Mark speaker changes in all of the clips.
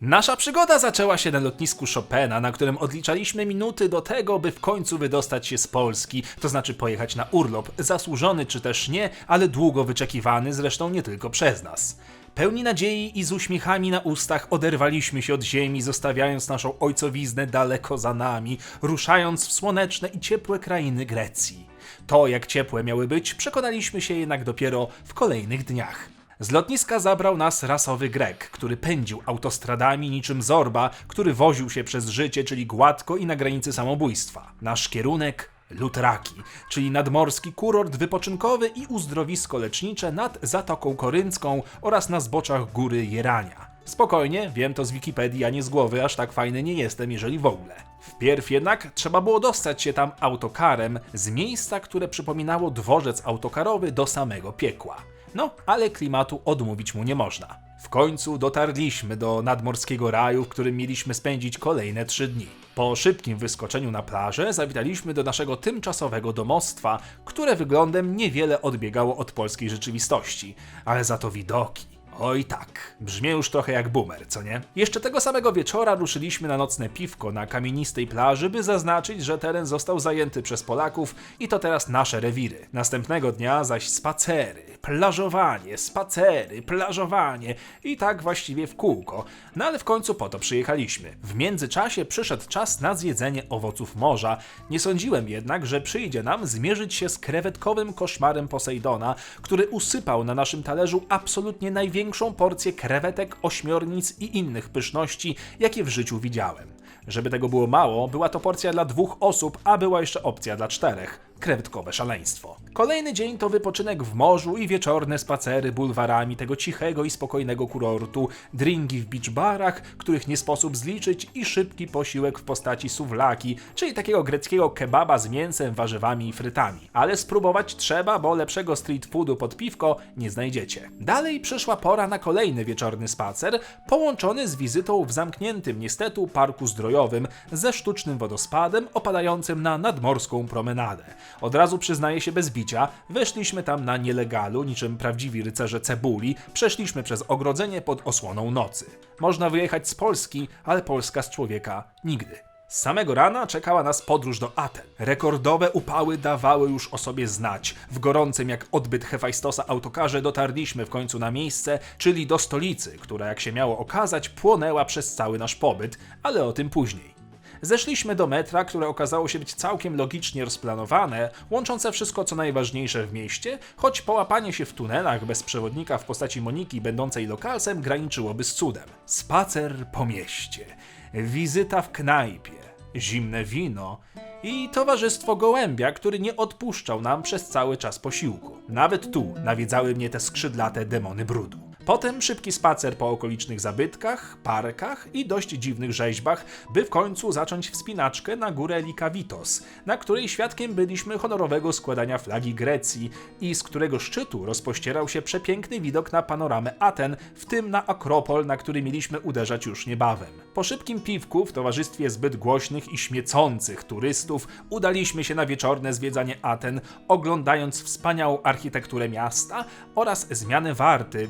Speaker 1: Nasza przygoda zaczęła się na lotnisku Chopina, na którym odliczaliśmy minuty do tego, by w końcu wydostać się z Polski, to znaczy pojechać na urlop, zasłużony czy też nie, ale długo wyczekiwany, zresztą nie tylko przez nas. Pełni nadziei i z uśmiechami na ustach oderwaliśmy się od ziemi, zostawiając naszą ojcowiznę daleko za nami, ruszając w słoneczne i ciepłe krainy Grecji. To, jak ciepłe miały być, przekonaliśmy się jednak dopiero w kolejnych dniach. Z lotniska zabrał nas rasowy Grek, który pędził autostradami niczym Zorba, który woził się przez życie, czyli gładko i na granicy samobójstwa. Nasz kierunek Lutraki, czyli nadmorski kurort wypoczynkowy i uzdrowisko lecznicze nad Zatoką Koryncką oraz na zboczach góry Jerania. Spokojnie, wiem to z Wikipedii, a nie z głowy, aż tak fajny nie jestem, jeżeli w ogóle. Wpierw jednak trzeba było dostać się tam autokarem z miejsca, które przypominało dworzec autokarowy do samego piekła. No, ale klimatu odmówić mu nie można. W końcu dotarliśmy do nadmorskiego raju, w którym mieliśmy spędzić kolejne trzy dni. Po szybkim wyskoczeniu na plażę zawitaliśmy do naszego tymczasowego domostwa, które wyglądem niewiele odbiegało od polskiej rzeczywistości, ale za to widoki. Oj tak, brzmi już trochę jak boomer, co nie? Jeszcze tego samego wieczora ruszyliśmy na nocne piwko na kamienistej plaży, by zaznaczyć, że teren został zajęty przez Polaków i to teraz nasze rewiry. Następnego dnia zaś spacery, plażowanie, spacery, plażowanie i tak właściwie w kółko. No ale w końcu po to przyjechaliśmy. W międzyczasie przyszedł czas na zjedzenie owoców morza. Nie sądziłem jednak, że przyjdzie nam zmierzyć się z krewetkowym koszmarem Posejdona, który usypał na naszym talerzu absolutnie największą porcję krewetek, ośmiornic i innych pyszności, jakie w życiu widziałem. Żeby tego było mało, była to porcja dla dwóch osób, a była jeszcze opcja dla czterech. Krewetkowe szaleństwo. Kolejny dzień to wypoczynek w morzu i wieczorne spacery bulwarami tego cichego i spokojnego kurortu, drinki w beach barach, których nie sposób zliczyć i szybki posiłek w postaci suwlaki, czyli takiego greckiego kebaba z mięsem, warzywami i frytami. Ale spróbować trzeba, bo lepszego street foodu pod piwko nie znajdziecie. Dalej przyszła pora na kolejny wieczorny spacer, połączony z wizytą w zamkniętym niestety parku zdrojowym ze sztucznym wodospadem opadającym na nadmorską promenadę. Od razu przyznaję się bez bicia, weszliśmy tam na nielegalu, niczym prawdziwi rycerze cebuli, przeszliśmy przez ogrodzenie pod osłoną nocy. Można wyjechać z Polski, ale Polska z człowieka nigdy. Z samego rana czekała nas podróż do Aten. Rekordowe upały dawały już o sobie znać. W gorącym jak odbyt Hefajstosa autokarze dotarliśmy w końcu na miejsce, czyli do stolicy, która jak się miało okazać płonęła przez cały nasz pobyt, ale o tym później. Zeszliśmy do metra, które okazało się być całkiem logicznie rozplanowane, łączące wszystko co najważniejsze w mieście, choć połapanie się w tunelach bez przewodnika w postaci Moniki będącej lokalsem graniczyłoby z cudem. Spacer po mieście, wizyta w knajpie, zimne wino i towarzystwo gołębia, który nie odpuszczał nam przez cały czas posiłku. Nawet tu nawiedzały mnie te skrzydlate demony brudu. Potem szybki spacer po okolicznych zabytkach, parkach i dość dziwnych rzeźbach, by w końcu zacząć wspinaczkę na górę Likavitos, na której świadkiem byliśmy honorowego składania flagi Grecji i z którego szczytu rozpościerał się przepiękny widok na panoramę Aten, w tym na Akropol, na który mieliśmy uderzać już niebawem. Po szybkim piwku w towarzystwie zbyt głośnych i śmiecących turystów udaliśmy się na wieczorne zwiedzanie Aten, oglądając wspaniałą architekturę miasta oraz zmianę warty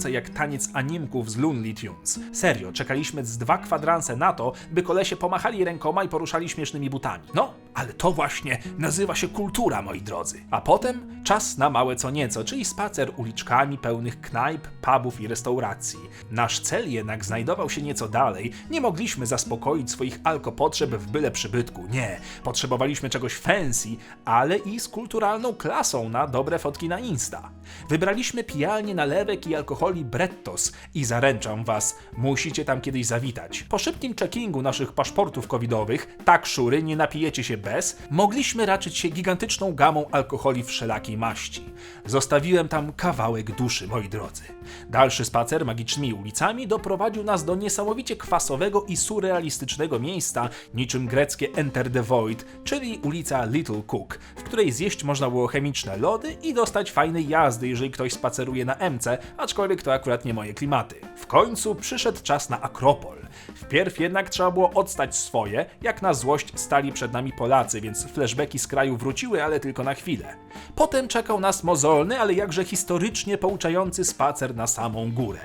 Speaker 1: wyglądającej jak taniec animków z Looney Tunes. Serio, czekaliśmy z dwa kwadranse na to, by kolesie pomachali rękoma i poruszali śmiesznymi butami. No, ale to właśnie nazywa się kultura, moi drodzy. A potem czas na małe co nieco, czyli spacer uliczkami pełnych knajp, pubów i restauracji. Nasz cel jednak znajdował się nieco dalej. Nie mogliśmy zaspokoić swoich alkopotrzeb w byle przybytku. Nie, potrzebowaliśmy czegoś fancy, ale i z kulturalną klasą na dobre fotki na Insta. Wybraliśmy pijalnię nalewek i alkoholi Brettos i zaręczam was, musicie tam kiedyś zawitać. Po szybkim checkingu naszych paszportów covidowych, tak szury, nie napijecie się bez, mogliśmy raczyć się gigantyczną gamą alkoholi wszelakiej maści. Zostawiłem tam kawałek duszy, moi drodzy. Dalszy spacer magicznymi ulicami doprowadził nas do niesamowicie kwasowego i surrealistycznego miejsca, niczym greckie Enter the Void, czyli ulica Little Cook, w której zjeść można było chemiczne lody i dostać fajnej jazdy, jeżeli ktoś spaceruje na MC, aczkolwiek to akurat nie moje klimaty. W końcu przyszedł czas na Akropol. Wpierw jednak trzeba było odstać swoje, jak na złość stali przed nami Polacy, więc flashbacki z kraju wróciły, ale tylko na chwilę. Potem czekał nas mozolny, ale jakże historycznie pouczający spacer na samą górę.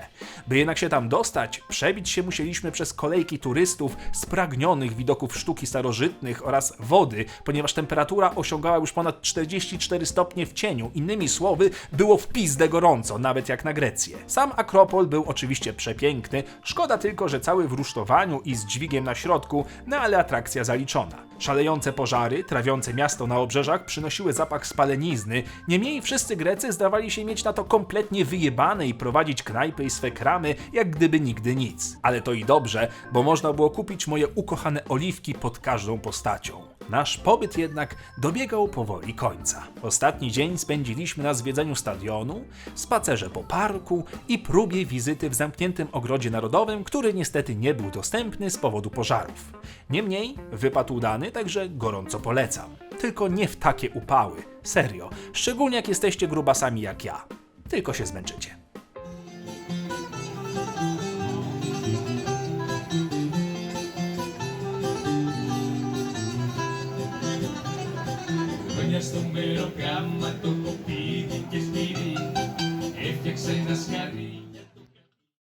Speaker 1: By jednak się tam dostać, przebić się musieliśmy przez kolejki turystów spragnionych widoków sztuki starożytnych oraz wody, ponieważ temperatura osiągała już ponad 44 stopnie w cieniu. Innymi słowy, było w pizdę gorąco, nawet jak na Grecję. Sam Akropol był oczywiście przepiękny, szkoda tylko, że cały w rusztowaniu i z dźwigiem na środku, no ale atrakcja zaliczona. Szalejące pożary, trawiące miasto na obrzeżach przynosiły zapach spalenizny, niemniej wszyscy Grecy zdawali się mieć na to kompletnie wyjebane i prowadzić knajpy i swe kramy, jak gdyby nigdy nic. Ale to i dobrze, bo można było kupić moje ukochane oliwki pod każdą postacią. Nasz pobyt jednak dobiegał powoli końca. Ostatni dzień spędziliśmy na zwiedzaniu stadionu, spacerze po parku i próbie wizyty w zamkniętym ogrodzie narodowym, który niestety nie był dostępny z powodu pożarów. Niemniej wypad udany, także gorąco polecam. Tylko nie w takie upały. Serio. Szczególnie jak jesteście grubasami jak ja. Tylko się zmęczycie.
Speaker 2: Eres un melocama, tu